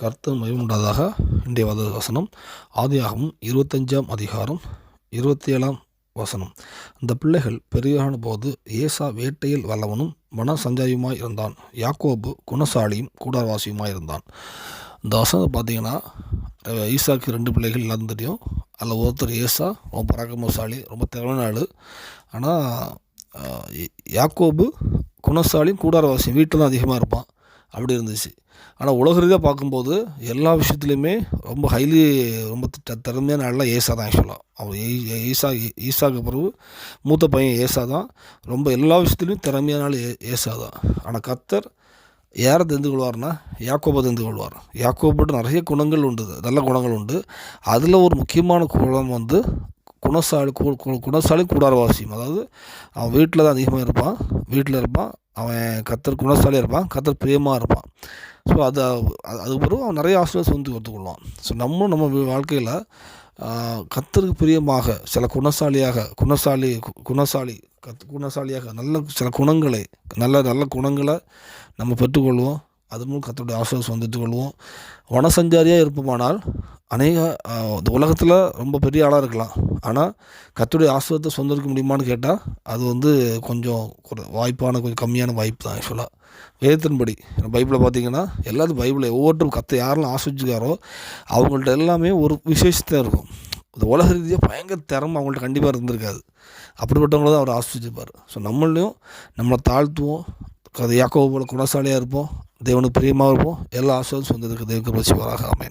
கருத்து மயமுண்டதாக இன்றைய வத வசனம். ஆதியாகவும் இருபத்தஞ்சாம் அதிகாரம் இருபத்தி ஏழாம் வசனம். இந்த பிள்ளைகள் பெரியான போது ஏசா வேட்டையில் வல்லவனும் மன சஞ்சாரியுமாய் இருந்தான். யாக்கோபு குணசாலியும் கூடாரவாசியுமாய் இருந்தான். இந்த வசனம் பார்த்தீங்கன்னா அஹ், ஈசாக்கு ரெண்டு பிள்ளைகள் எல்லாரும் தெரியும். அதில் ஒருத்தர் ஏசா ரொம்ப பராக்கிரமசாலி ரொம்ப திறமையான ஆள். ஆனால் யாக்கோபு குணசாலியும் கூடாரவாசியும் வீட்டில் தான் அதிகமாக இருப்பான். அப்படி இருந்துச்சு. ஆனால் உலக ரீதியாக பார்க்கும்போது எல்லா விஷயத்துலையுமே ரொம்ப ஹைலி ரொம்ப திறமையான ஆள்லாம் ஏசா தான் ஆக்சுவலாக அவன் ஈசா ஈசாக்கு பிறகு மூத்த பையன் ஏசா தான். ரொம்ப எல்லா விஷயத்துலையும் திறமையான ஆள் ஏ ஏசா தான். ஆனால் கத்தர் யாரை தெரிந்து கொள்வார்னா யாக்கோபை தெரிந்து கொள்வார். யாக்கோபட்டு நிறைய குணங்கள் உண்டு நல்ல குணங்கள் உண்டு. அதில் ஒரு முக்கியமான குணம் வந்து குணசாலி குணசாலி கூடாரவாசியம் அதாவது அவன் வீட்டில் தான் அதிகமாக இருப்பான். வீட்டில் இருப்பான். அவன் கத்தர் குணசாலியாக இருப்பான் கத்தர் பிரியமாக இருப்பான். ஸோ அது அது- பிறகு அவன் நிறைய ஆசிரியர்ஸ் வந்து ஒத்துக்கொள்வான் ஸோ நம்மளும் நம்ம வாழ்க்கையில் கத்தருக்கு பிரியமாக சில குணசாலியாக குணசாலி கு- குணசாலி கத் குணசாலியாக நல்ல சில குணங்களை நல்ல நல்ல குணங்களை நம்ம பெற்றுக்கொள்வோம். அது மூலம் கத்தருடைய ஆசிரியர்ஸ் வந்துட்டு கொள்வோம். வனசஞ்சாரியாக இருப்போமானால் அநேக இந்த உலகத்தில் ரொம்ப பெரிய ஆளாக இருக்கலாம். ஆனால் கத்துடைய ஆசிரியத்தை சொந்தரிக்க முடியுமான்னு கேட்டால் அது வந்து கொஞ்சம் ஒரு வாய்ப்பான கொஞ்சம் கம்மியான வாய்ப்பு தான் ஆக்சுவலாக வேதத்தின்படி பைபிளை பார்த்தீங்கன்னா எல்லாத்தையும் பைபிளை ஒவ்வொருத்தரும் கத்தை யாரெல்லாம் ஆசிரிச்சுக்காரோ அவங்கள்ட்ட எல்லாமே ஒரு விசேஷத்தான் இருக்கும். இந்த உலக ரீதியாக பயங்கர திறமை அவங்கள்ட்ட கண்டிப்பாக இருந்திருக்காது. அப்படிப்பட்டவங்கள தான் அவர் ஆசிரிச்சுப்பார் ஸோ நம்மளையும் நம்மளை தாழ்த்துவோம். அது யாக்கோ போல குணசாலியாக இருப்போம். தேவனுக்கு பிரியமாக இருப்போம். எல்லா ஆசிரியரும் சொந்தத்துக்கு தேவக்கு பிரச்சிவராக அமையன்